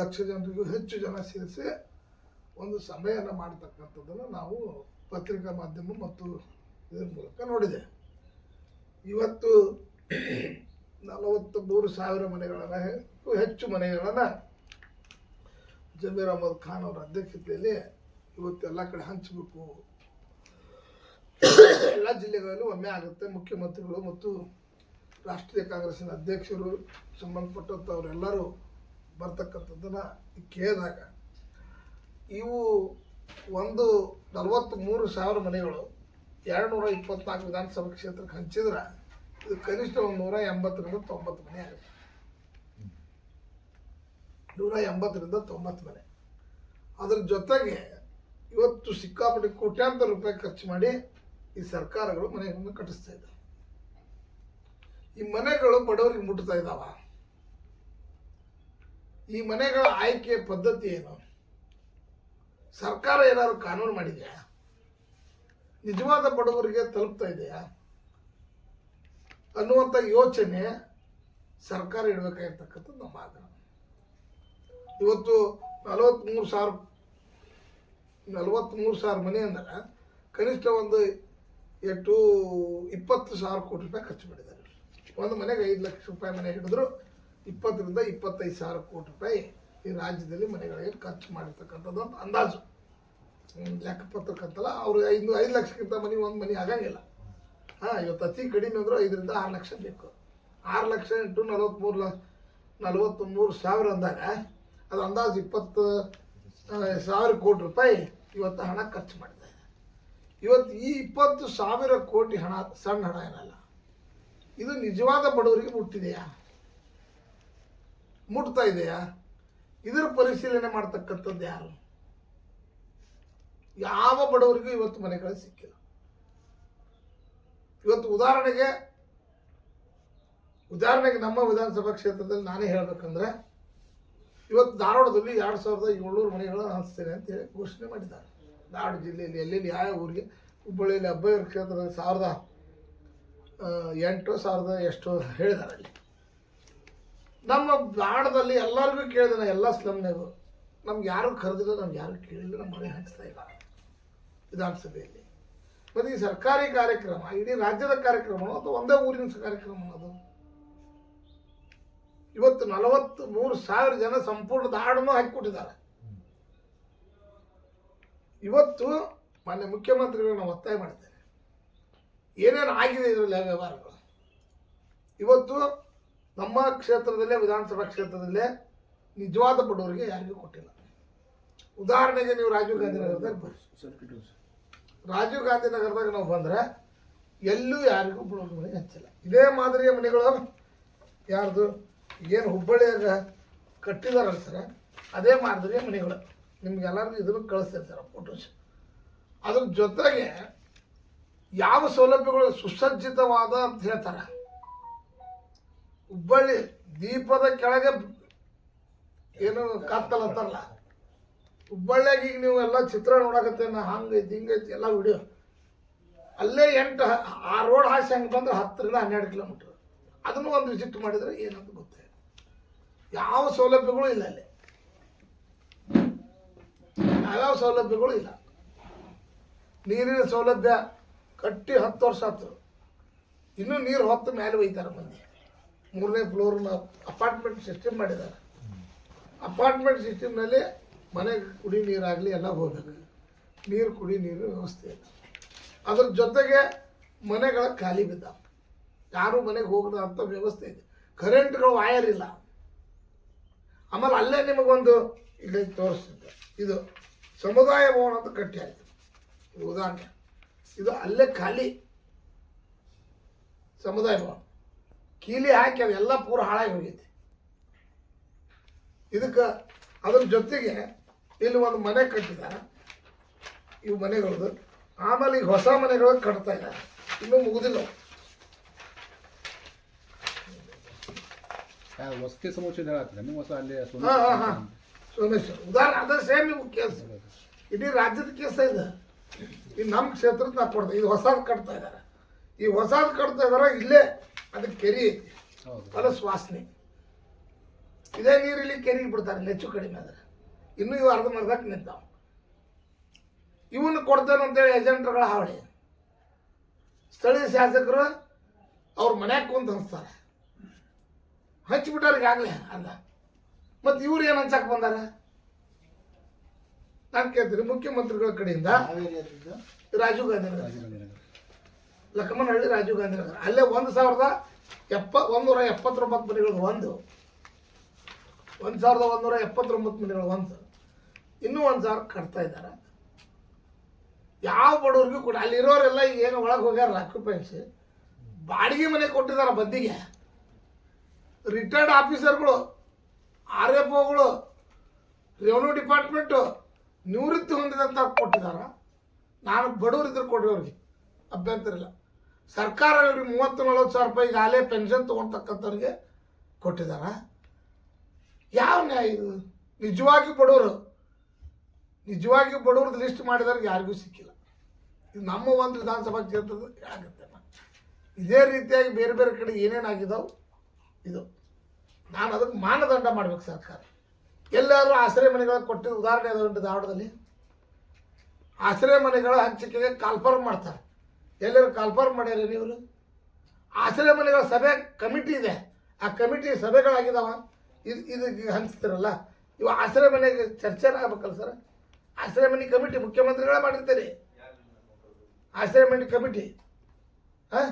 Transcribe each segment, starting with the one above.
ಲಕ್ಷ ಜನರಿಗೂ ಹೆಚ್ಚು ಜನ ಸೇರಿಸಿ ಒಂದು ಸಭೆಯನ್ನು ಮಾಡ್ತಕ್ಕಂಥದ್ದನ್ನು ನಾವು ಪತ್ರಿಕಾ ಮಾಧ್ಯಮ ಮತ್ತು ಇದರ ಮೂಲಕ ನೋಡಿದೆ. ಇವತ್ತು ನಲವತ್ತು ಮೂರು ಸಾವಿರ ಮನೆಗಳನ್ನು ಹೆಚ್ಚು ಮನೆಗಳನ್ನು ಜಮೀರ್ ಅಹಮದ್ ಖಾನ್ ಅವರ ಅಧ್ಯಕ್ಷತೆಯಲ್ಲಿ ಇವತ್ತು ಎಲ್ಲ ಕಡೆ ಹಂಚಬೇಕು. ಎಲ್ಲ ಜಿಲ್ಲೆಗಳಲ್ಲೂ ಒಮ್ಮೆ ಆಗುತ್ತೆ. ಮುಖ್ಯಮಂತ್ರಿಗಳು ಮತ್ತು ರಾಷ್ಟ್ರೀಯ ಕಾಂಗ್ರೆಸ್ಸಿನ ಅಧ್ಯಕ್ಷರು ಸಂಬಂಧಪಟ್ಟಂಥವರೆಲ್ಲರೂ ಬರ್ತಕ್ಕಂಥದ್ದನ್ನು ಕೇಳಿದಾಗ ಇವು ಒಂದು ನಲವತ್ತ್ಮೂರು ಸಾವಿರ ಮನೆಗಳು ಎರಡು ನೂರ ಇಪ್ಪತ್ನಾಲ್ಕು ವಿಧಾನಸಭಾ ಕ್ಷೇತ್ರಕ್ಕೆ ಹಂಚಿದ್ರೆ ಇದು ಕನಿಷ್ಠ ಒಂದು ನೂರ ಎಂಬತ್ತರಿಂದ ತೊಂಬತ್ತು ಮನೆ ಆಗುತ್ತೆ. ನೂರ ಎಂಬತ್ತರಿಂದ ತೊಂಬತ್ತು ಮನೆ. ಅದ್ರ ಜೊತೆಗೆ ಇವತ್ತು ಸಿಕ್ಕಾಪಟ್ಟೆ ಕೋಟ್ಯಾಂತರ ರೂಪಾಯಿ ಖರ್ಚು ಮಾಡಿ ಈ ಸರ್ಕಾರಗಳು ಮನೆಗಳನ್ನು ಕಟ್ಟಿಸ್ತಾ ಇದ್ದಾವೆ ಈ ಮನೆಗಳು ಬಡವರಿಗೆ ಮುಟ್ತಾ ಇದ್ದಾವ ಈ ಮನೆಗಳ ಆಯ್ಕೆ ಪದ್ಧತಿ ಏನು? ಸರ್ಕಾರ ಏನಾದ್ರು ಕಾನೂನು ಮಾಡಿದೆಯಾ? ನಿಜವಾದ ಬಡವರಿಗೆ ತಲುಪ್ತಾ ಇದೆಯಾ? ಅನ್ನುವಂಥ ಯೋಚನೆ ಸರ್ಕಾರ ಇಡಬೇಕಾಗಿರ್ತಕ್ಕಂಥದ್ದು ನಮ್ಮ ಆಗ್ರಹ. ಇವತ್ತು ನಲವತ್ತ್ಮೂರು ಸಾವಿರ ನಲವತ್ತ್ಮೂರು ಸಾವಿರ ಮನೆ ಅಂದ್ರೆ ಕನಿಷ್ಠ ಒಂದು ಎಷ್ಟು ಇಪ್ಪತ್ತು ಸಾವಿರ ಕೋಟಿ ರೂಪಾಯಿ ಖರ್ಚು ಮಾಡಿದ್ದಾರೆ. ಒಂದು ಮನೆಗೆ ಐದು ಲಕ್ಷ ರೂಪಾಯಿ ಮನೆ ಹಿಡಿದ್ರು ಇಪ್ಪತ್ತರಿಂದ ಇಪ್ಪತ್ತೈದು ಸಾವಿರ ಕೋಟಿ ರೂಪಾಯಿ ಈ ರಾಜ್ಯದಲ್ಲಿ ಮನೆಗಳಿಗೆ ಖರ್ಚು ಮಾಡಿರ್ತಕ್ಕಂಥದ್ದು ಒಂದು ಅಂದಾಜು. ಲೆಕ್ಕಪತ್ರಕ್ಕಂತಲ್ಲ ಅವ್ರು ಐದು ಐದು ಲಕ್ಷಕ್ಕಿಂತ ಮನೆ, ಒಂದು ಮನೆ ಆಗಂಗಿಲ್ಲ. ಹಾಂ, ಇವತ್ತು ಅತಿ ಕಡಿಮೆ ಅಂದರೂ ಐದರಿಂದ ಆರು ಲಕ್ಷ ಬೇಕು. ಆರು ಲಕ್ಷ ಇಂಟು ನಲವತ್ತ್ಮೂರು ಲ ನಲವತ್ತ್ಮೂರು ಸಾವಿರ ಅಂದಾಗ ಅದು ಅಂದಾಜು ಇಪ್ಪತ್ತು ಸಾವಿರ ಕೋಟಿ ರೂಪಾಯಿ ಇವತ್ತು ಹಣ ಖರ್ಚು ಮಾಡಿದೆ. ಇವತ್ತು ಈ ಇಪ್ಪತ್ತು ಸಾವಿರ ಕೋಟಿ ಹಣ, ಸಣ್ಣ ಹಣ ಏನಲ್ಲ. ಇದು ನಿಜವಾದ ಬಡವರಿಗೆ ಮುಟ್ಟಿದೆಯಾ? ಮುಟ್ತಾ ಇದೆಯಾ? ಇದರ ಪರಿಶೀಲನೆ ಮಾಡ್ತಕ್ಕಂಥದ್ದು ಯಾರು? ಯಾವ ಬಡವರಿಗೂ ಇವತ್ತು ಮನೆಗಳು ಸಿಕ್ಕಿಲ್ಲ. ಇವತ್ತು ಉದಾಹರಣೆಗೆ ಉದಾಹರಣೆಗೆ ನಮ್ಮ ವಿಧಾನಸಭಾ ಕ್ಷೇತ್ರದಲ್ಲಿ ನಾನೇ ಹೇಳ್ಬೇಕಂದ್ರೆ, ಇವತ್ತು ಧಾರವಾಡದಲ್ಲಿ ಎರಡು ಸಾವಿರದ ಏಳ್ನೂರು ಮನೆಗಳನ್ನು ಹಂಚ್ತೇನೆ ಅಂತ ಹೇಳಿ ಘೋಷಣೆ ಮಾಡಿದ್ದಾರೆ. ಧಾರವಾಡ ಜಿಲ್ಲೆಯಲ್ಲಿ, ಎಲ್ಲೆಲ್ಲಿ, ಯಾವ ಊರಿಗೆ, ಹುಬ್ಬಳ್ಳಿಯಲ್ಲಿ ಹಬ್ಬ ಕ್ಷೇತ್ರದಲ್ಲಿ ಸಾವಿರದ ಎಂಟು ಸಾವಿರದ ಎಷ್ಟು ಹೇಳಿದ್ದಾರೆ ಅಲ್ಲಿ. ನಮ್ಮ ಬ್ಲಾಡದಲ್ಲಿ ಎಲ್ಲರಿಗೂ ಕೇಳಿದೆ ಎಲ್ಲ ಸ್ಲಮ್ನಾಗು ನಮ್ಗೆ ಯಾರು ಕರೆದಿಲ್ಲ, ನಮ್ಗೆ ಯಾರು ಕೇಳಿಲ್ಲ ನಮ್ಮ ಮನೆ ಹಂಚ್ತಾ ಇಲ್ಲ. ವಿಧಾನಸಭೆಯಲ್ಲಿ. ಮತ್ತು ಈ ಸರ್ಕಾರಿ ಕಾರ್ಯಕ್ರಮ, ಇಡೀ ರಾಜ್ಯದ ಕಾರ್ಯಕ್ರಮ ಅಥವಾ ಒಂದೇ ಊರಿನ ಕಾರ್ಯಕ್ರಮ ಅದು ಇವತ್ತು ನಲವತ್ತು ಮೂರು ಸಾವಿರ ಜನ ಸಂಪೂರ್ಣ ದಾಡನ್ನು ಹಾಕಿಕೊಟ್ಟಿದ್ದಾರೆ ಇವತ್ತು ಮಾನ್ಯ ಮುಖ್ಯಮಂತ್ರಿಗಳು ನಾವು ಒತ್ತಾಯ ಮಾಡ್ತೇನೆ ಏನೇನು ಆಗಿದೆ ಇದರಲ್ಲಿ ವ್ಯವಹಾರಗಳು? ಇವತ್ತು ನಮ್ಮ ಕ್ಷೇತ್ರದಲ್ಲೇ ವಿಧಾನಸಭಾ ಕ್ಷೇತ್ರದಲ್ಲೇ ನಿಜವಾದ ಬಡವರಿಗೆ ಯಾರಿಗೂ ಕೊಟ್ಟಿಲ್ಲ. ಉದಾಹರಣೆಗೆ ನೀವು ರಾಜೀವ್ ಗಾಂಧಿ ನಗರದಾಗ ಬರ್ರಿ. ರಾಜೀವ್ ಗಾಂಧಿ ನಗರದಾಗ ನಾವು ಬಂದ್ರೆ ಎಲ್ಲೂ ಯಾರಿಗೂ ಬಡವ್ರ ಮನೆ ಹಚ್ಚಿಲ್ಲ. ಇದೇ ಮಾದರಿಯ ಮನೆಗಳು ಯಾರ್ದು? ಏನು ಹುಬ್ಬಳ್ಳಿಯಾಗ ಕಟ್ಟಿದಾರಲ್ಲ ಸರ ಅದೇ ಮಾದರಿಯ ಮನೆಗಳು. ನಿಮ್ಗೆ ಎಲ್ಲರಿಗೂ ಇದನ್ನು ಕಳಿಸ್ತಿರ್ತಾರೆ ಫೋಟೋಸ್ ಅದ್ರ ಜೊತೆಗೆ ಯಾವ ಸೌಲಭ್ಯಗಳು ಸುಸಜ್ಜಿತವಾದ ಅಂತ ಹೇಳ್ತಾರೆ. ಹುಬ್ಬಳ್ಳಿ ದೀಪದ ಕೆಳಗೆ ಏನು ಕತ್ತಲ ಅಂತಾರಲ್ಲ. ಹುಬ್ಬಳ್ಳಿಯಾಗ ಈಗ ನೀವು ಎಲ್ಲ ಚಿತ್ರ ನೋಡಕತ್ತೇನ ಹಂಗೈತಿ ಹಿಂಗೈತಿ ಎಲ್ಲ ವಿಡಿಯೋ. ಅಲ್ಲೇ ಎಂಟು ಆ ರೋಡ್ ಹಾಸಿ ಹಂಗೆ ಬಂದ್ರೆ ಹತ್ತರಿಂದ ಹನ್ನೆರಡು ಕಿಲೋಮೀಟ್ರ್. ಅದನ್ನು ಒಂದು ವಿಸಿಟ್ ಮಾಡಿದ್ರೆ ಏನಂತ ಗೊತ್ತೇ. ಯಾವ ಸೌಲಭ್ಯಗಳು ಇಲ್ಲ ಅಲ್ಲಿ. ಯಾವ್ಯಾವ ಸೌಲಭ್ಯಗಳು ಇಲ್ಲ. ನೀರಿನ ಸೌಲಭ್ಯ ಕಟ್ಟಿ ಹತ್ತು ವರ್ಷ ಆಯ್ತು ಇನ್ನೂ ನೀರು ಹೊತ್ತು ಮೇಲೆ ಒಯ್ತಾರೆ ಮಂದಿ. ಮೂರನೇ ಫ್ಲೋರ್ನ ಅಪಾರ್ಟ್ಮೆಂಟ್ ಸಿಸ್ಟಮ್ ಮಾಡಿದ್ದಾರೆ. ಅಪಾರ್ಟ್ಮೆಂಟ್ ಸಿಸ್ಟಮ್ನಲ್ಲಿ ಮನೆಗೆ ಕುಡಿ ನೀರಾಗಲಿ ಎಲ್ಲ ಹೋಗ್ಬೇಕು ನೀರು, ಕುಡಿ ನೀರು ವ್ಯವಸ್ಥೆ ಇಲ್ಲ ಅದ್ರ ಜೊತೆಗೆ ಮನೆಗಳ ಖಾಲಿ ಬಿದ್ದ. ಯಾರು ಮನೆಗೆ ಹೋಗದ ಅಂತ ವ್ಯವಸ್ಥೆ ಇದೆ. ಕರೆಂಟ್ಗಳು ವಾಯರ್ ಇಲ್ಲ. ಆಮೇಲೆ ಅಲ್ಲೇ ನಿಮಗೊಂದು ಇಲ್ಲಿ ತೋರಿಸ್ತಿದ್ದೆ. ಇದು ಸಮುದಾಯ ಭವನ ಅಂತ ಕಟ್ಟಿ ಆಯ್ತು ಉದಾಹರಣೆ. ಇದು ಅಲ್ಲೇ ಖಾಲಿ ಸಮುದಾಯ ಭವನ. ಕೀಲಿ ಹಾಕಿ ಅವೆಲ್ಲ ಪೂರ ಹಾಳಾಗಿ ಹೋಗೈತಿ. ಇದಕ್ಕೆ ಅದ್ರ ಜೊತೆಗೆ ಇಲ್ಲಿ ಒಂದು ಮನೆ ಕಟ್ಟಿದ್ದಾರೆ ಇವು ಮನೆಗಳದು. ಆಮೇಲೆ ಈಗ ಹೊಸ ಮನೆಗಳು ಕಟ್ತಾ ಇದ್ದಾರೆ ಇನ್ನೂ ಮುಗುದಿಲ್ಲ ವಸತಿ ಸಮುಚ್ಚಯ ಹೊಸ ಅಲ್ಲಿ ಹಾ ಹಾಂ ಹಾ. ಸೋಮೇಶ್ವರ. ಉದಾಹರಣೆ ಅದ ಸೇಮ್ ನೀವು ಕೇಸ್. ಇಡೀ ರಾಜ್ಯದ ಕೇಸ ಇದೆ. ಈ ನಮ್ಮ ಕ್ಷೇತ್ರದ ನಾ ಕೊಡ್ತೇವೆ. ಇದು ಹೊಸದು ಕಟ್ತಾ ಇದ್ದಾರೆ ಈ ಹೊಸದು ಕಟ್ತಾ ಇದಾರೆ ಇಲ್ಲೇ ಅದಕ್ಕೆ ಕೆರಿ ಐತಿ ಹೊಲಸ್ ವಾಸನೆ ಇದೇ ನೀರಿಲ್ಲಿ ಕೆರೆಗೆ ಬಿಡ್ತಾರೆ ಹೆಚ್ಚು ಕಡಿಮೆ ಆದ್ರೆ. ಇನ್ನೂ ಇವು ಅರ್ಧ ಮರ್ಧಕ್ಕೆ ನಿಂತಾವ. ಇವನ್ನ ಕೊಡ್ತೇನೆ ಅಂತೇಳಿ ಏಜೆಂಟ್ರುಗಳ ಹಾವಳಿ. ಸ್ಥಳೀಯ ಶಾಸಕರು ಅವ್ರ ಮನ್ಯಾಗ ಕುಂತ ಹಂಚ್ತಾರೆ. ಹಚ್ಚಿಬಿಟ್ಟಾರ ಆಗಲೇ ಅರ್ಧ. ಮತ್ತು ಇವ್ರು ಏನು ಹಂಚಕ್ಕೆ ಬಂದಾರ? ನಾನು ಕೇಳ್ತೀನಿ ಮುಖ್ಯಮಂತ್ರಿಗಳ ಕಡೆಯಿಂದ ರಾಜೀವ್ ಗಾಂಧಿ ಲಕ್ಷ್ಮಣಹಳ್ಳಿ ರಾಜೀವ್ ಗಾಂಧಿ ನಗರ. ಅಲ್ಲೇ ಒಂದು ಸಾವಿರದ ಎಪ್ಪ, ಒಂದೂರ ಎಪ್ಪತ್ತೊಂಬತ್ತು ಮನೆಗಳು ಒಂದು. ಒಂದು ಸಾವಿರದ ಒಂದೂರ ಎಪ್ಪತ್ತೊಂಬತ್ತು ಮನೆಗಳು ಒಂದು. ಇನ್ನೂ ಒಂದು ಸಾವಿರ ಕಟ್ತಾ ಇದ್ದಾರೆ. ಯಾವ ಬಡವ್ರಿಗೂ ಕೂಡ ಅಲ್ಲಿರೋರೆಲ್ಲ ಏನು ಒಳಗೆ ಹೋಗ್ಯಾರ ಆಕ್ಯುಪೆನ್ಸಿ ಬಾಡಿಗೆ ಮನೆ ಕೊಟ್ಟಿದ್ದಾರೆ ಬದ್ದಿಗೆ. ರಿಟೈರ್ಡ್ ಆಫೀಸರ್ಗಳು, ಆರ್ ಎಫ್ ಒಗಳು, ರೆವೆನ್ಯೂ ಡಿಪಾರ್ಟ್ಮೆಂಟು ನಿವೃತ್ತಿ ಹೊಂದಿದಂಥ ಕೊಟ್ಟಿದ್ದಾರೆ. ನಾನು ಬಡವರಿದ್ರು ಕೊಡ್ರಿ ಅವ್ರಿಗೆ. ಅಭ್ಯಂತರ ಇಲ್ಲ ಸರ್ಕಾರ ಇವ್ರಿಗೆ ಮೂವತ್ತು ನಲ್ವತ್ತು ಸಾವಿರ ರೂಪಾಯಿ ಈಗಾಗಲೇ ಪೆನ್ಷನ್ ತೊಗೊಳ್ತಕ್ಕಂಥವ್ರಿಗೆ ಕೊಟ್ಟಿದ್ದಾರ ಯಾವ ನ್ಯಾಯ ಇದು? ನಿಜವಾಗಿ ಬಡವರು. ನಿಜವಾಗಿ ಬಡವ್ರದ್ದು ಲಿಸ್ಟ್ ಮಾಡಿದವ್ರಿಗೆ ಯಾರಿಗೂ ಸಿಕ್ಕಿಲ್ಲ. ಇದು ನಮ್ಮ ಒಂದು ವಿಧಾನಸಭಾ ಕ್ಷೇತ್ರದ ಆಗುತ್ತೆ ಇದೇ ರೀತಿಯಾಗಿ ಬೇರೆ ಬೇರೆ ಕಡೆ ಏನೇನಾಗಿದಾವೆ ಇದು. ನಾನು ಅದಕ್ಕೆ ಮಾನದಂಡ ಮಾಡ್ಬೇಕು ಸರ್ಕಾರ. ಎಲ್ಲಾದರೂ ಆಶ್ರಯ ಮನೆಗಳ ಕೊಟ್ಟಿದ್ದ ಉದಾಹರಣೆ ಧಾರವಾಡದಲ್ಲಿ. ಆಶ್ರಯ ಮನೆಗಳ ಹಂಚಿಕೆಗೆ ಕಾಲ್ಫರ್ಮ್ ಮಾಡ್ತಾರೆ. ಎಲ್ಲರೂ ಕಾಲ್ಫಾರ್ಮ್ ಮಾಡ್ಯಾರ ಇವರು? ಆಶ್ರಯ ಮನೆಗಳ ಸಭೆ ಕಮಿಟಿ ಇದೆ. ಆ ಕಮಿಟಿ ಸಭೆಗಳಾಗಿದಾವ. ಇದು ಇದು ಹಂಚ್ತಿರಲ್ಲ? ಇವು ಆಶ್ರಯ ಮನೆಗೆ ಚರ್ಚೆ ಆಗ್ಬೇಕಲ್ಲ ಸರ್? ಆಶ್ರಯ ಮನೆ ಕಮಿಟಿ ಮುಖ್ಯಮಂತ್ರಿಗಳೇ ಮಾಡಿರ್ತೀರಿ. ಆಶ್ರಯ ಮನೆ ಕಮಿಟಿ. ಹಾಂ?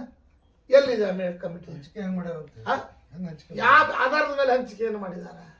ಎಲ್ಲಿದೆ ಕಮಿಟಿ? ಹಂಚಿಕೆ ಯಾವ ಆಧಾರದ ಮೇಲೆ ಹಂಚಿಕೆಯನ್ನು ಮಾಡಿದ್ದಾರೆ